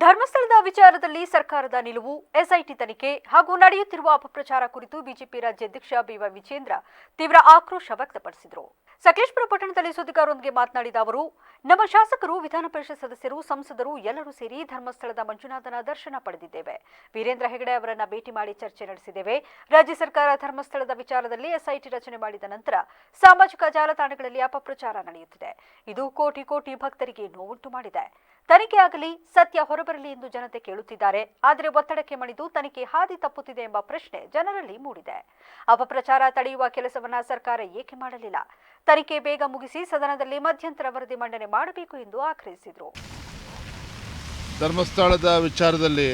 ಧರ್ಮಸ್ಥಳದ ವಿಚಾರದಲ್ಲಿ ಸರ್ಕಾರದ ನಿಲುವು, ಎಸ್ಐಟಿ ತನಿಖೆ ಹಾಗೂ ನಡೆಯುತ್ತಿರುವ ಅಪಪ್ರಚಾರ ಕುರಿತು ಬಿಜೆಪಿ ರಾಜ್ಯಾಧ್ಯಕ್ಷ ಬಿವ ವಿಜೇಂದ್ರ ತೀವ್ರ ಆಕ್ರೋಶ ವ್ಯಕ್ತಪಡಿಸಿದರು. ಸಕಲೇಶ್ಪುರ ಪಟ್ಟಣದಲ್ಲಿ ಸುದ್ದಿಗಾರರೊಂದಿಗೆ ಮಾತನಾಡಿದ ಅವರು, ನಮ್ಮ ಶಾಸಕರು, ವಿಧಾನ ಪರಿಷತ್ ಸದಸ್ಯರು, ಸಂಸದರು ಎಲ್ಲರೂ ಸೇರಿ ಧರ್ಮಸ್ಥಳದ ಮಂಜುನಾಥನ ದರ್ಶನ ಪಡೆದಿದ್ದೇವೆ. ವೀರೇಂದ್ರ ಹೆಗಡೆ ಅವರನ್ನ ಭೇಟಿ ಮಾಡಿ ಚರ್ಚೆ ನಡೆಸಿದ್ದೇವೆ. ರಾಜ್ಯ ಸರ್ಕಾರ ಧರ್ಮಸ್ಥಳದ ವಿಚಾರದಲ್ಲಿ ಎಸ್ಐಟಿ ರಚನೆ ಮಾಡಿದ ನಂತರ ಸಾಮಾಜಿಕ ಜಾಲತಾಣಗಳಲ್ಲಿ ಅಪಪ್ರಚಾರ ನಡೆಯುತ್ತಿದೆ. ಇದು ಕೋಟಿ ಕೋಟಿ ಭಕ್ತರಿಗೆ ನೋವುಂಟು ಮಾಡಿದೆ. ತನಿಖೆ ಆಗಲಿ, ಸತ್ಯ ಹೊರಬರಲಿ ಎಂದು ಜನತೆ ಕೇಳುತ್ತಿದ್ದಾರೆ. ಆದರೆ ಒತ್ತಡಕ್ಕೆ ಮಣಿದು ತನಿಖೆ ಹಾದಿ ತಪ್ಪುತ್ತಿದೆ ಎಂಬ ಪ್ರಶ್ನೆ ಜನರಲ್ಲಿ ಮೂಡಿದೆ. ಅಪಪ್ರಚಾರ ತಡೆಯುವ ಕೆಲಸವನ್ನ ಸರ್ಕಾರ ಏಕೆ ಮಾಡಲಿಲ್ಲ? ತನಿಖೆ ಬೇಗ ಮುಗಿಸಿ ಸದನದಲ್ಲಿ ಮಧ್ಯಂತರ ವರದಿ ಮಂಡನೆ ಮಾಡಬೇಕು ಎಂದು ಆಗ್ರಹಿಸಿದರು. ಧರ್ಮಸ್ಥಳದ ವಿಚಾರದಲ್ಲಿ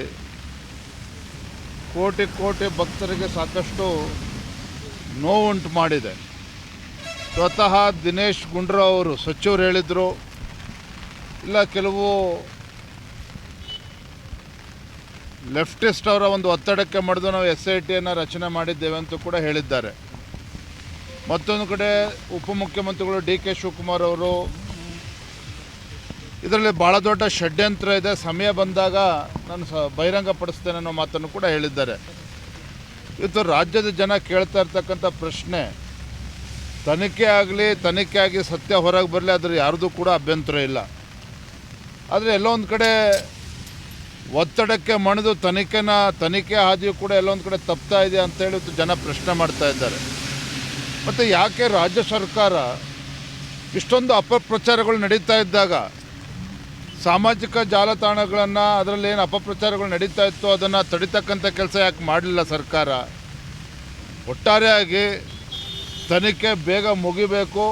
ಕೋಟಿ ಕೋಟಿ ಭಕ್ತರಿಗೆ ಸಾಕಷ್ಟು ನೋವುಂಟು ಮಾಡಿದೆ. ಸ್ವತಃ ದಿನೇಶ್ ಗುಂಡ್ರಾವ್ ಅವರು ಸಚಿವರು ಹೇಳಿದರು ಇಲ್ಲ, ಕೆಲವು ಲೆಫ್ಟಿಸ್ಟ್ ಅವರ ಒಂದು ಒತ್ತಡಕ್ಕೆ ಮಡಿದು ನಾವು ಎಸ್ ಐ ಟಿಯನ್ನು ರಚನೆ ಮಾಡಿದ್ದೇವೆ ಅಂತ ಕೂಡ ಹೇಳಿದ್ದಾರೆ. ಮತ್ತೊಂದು ಕಡೆ ಉಪಮುಖ್ಯಮಂತ್ರಿಗಳು ಡಿ ಕೆ ಶಿವಕುಮಾರ್ ಅವರು, ಇದರಲ್ಲಿ ಭಾಳ ದೊಡ್ಡ ಷಡ್ಯಂತ್ರ ಇದೆ. ಸಮಯ ಬಂದಾಗ ನಾನು ಸ ಬಹಿರಂಗಪಡಿಸ್ತೇನೆ ಅನ್ನೋ ಮಾತನ್ನು ಕೂಡ ಹೇಳಿದ್ದಾರೆ. ಇವತ್ತು ರಾಜ್ಯದ ಜನ ಕೇಳ್ತಾ ಇರ್ತಕ್ಕಂಥ ಪ್ರಶ್ನೆ. ತನಿಖೆ ಆಗಲಿ, ತನಿಖೆ ಆಗಿ ಸತ್ಯ ಹೊರಗೆ ಬರಲಿ ಅದ್ರ ಯಾರ್ದು ಕೂಡ ಅಭ್ಯಂತರ ಇಲ್ಲ. ಆದರೆ ಎಲ್ಲೊಂದು ಕಡೆ ಒತ್ತಡಕ್ಕೆ ಮಣಿದು ತನಿಖೆನ, ತನಿಖೆ ಹಾದಿಯು ಕೂಡ ಎಲ್ಲೊಂದು ಕಡೆ ತಪ್ತಾ ಇದೆ ಅಂತೇಳಿ ಜನ ಪ್ರಶ್ನೆ ಮಾಡ್ತಾ ಇದ್ದಾರೆ. ಮತ್ತು ಯಾಕೆ ರಾಜ್ಯ ಸರ್ಕಾರ ಇಷ್ಟೊಂದು ಅಪಪ್ರಚಾರಗಳು ನಡೀತಾ ಇದ್ದಾಗ ಸಾಮಾಜಿಕ ಜಾಲತಾಣಗಳನ್ನು ಅದರಲ್ಲಿ ಏನು ಅಪಪ್ರಚಾರಗಳು ನಡೀತಾ ಇತ್ತು ಅದನ್ನು ತಡಿತಕ್ಕಂಥ ಕೆಲಸ ಯಾಕೆ ಮಾಡಲಿಲ್ಲ ಸರ್ಕಾರ? ಒಟ್ಟಾರೆಯಾಗಿ ತನಿಖೆ ಬೇಗ ಮುಗಿಬೇಕು.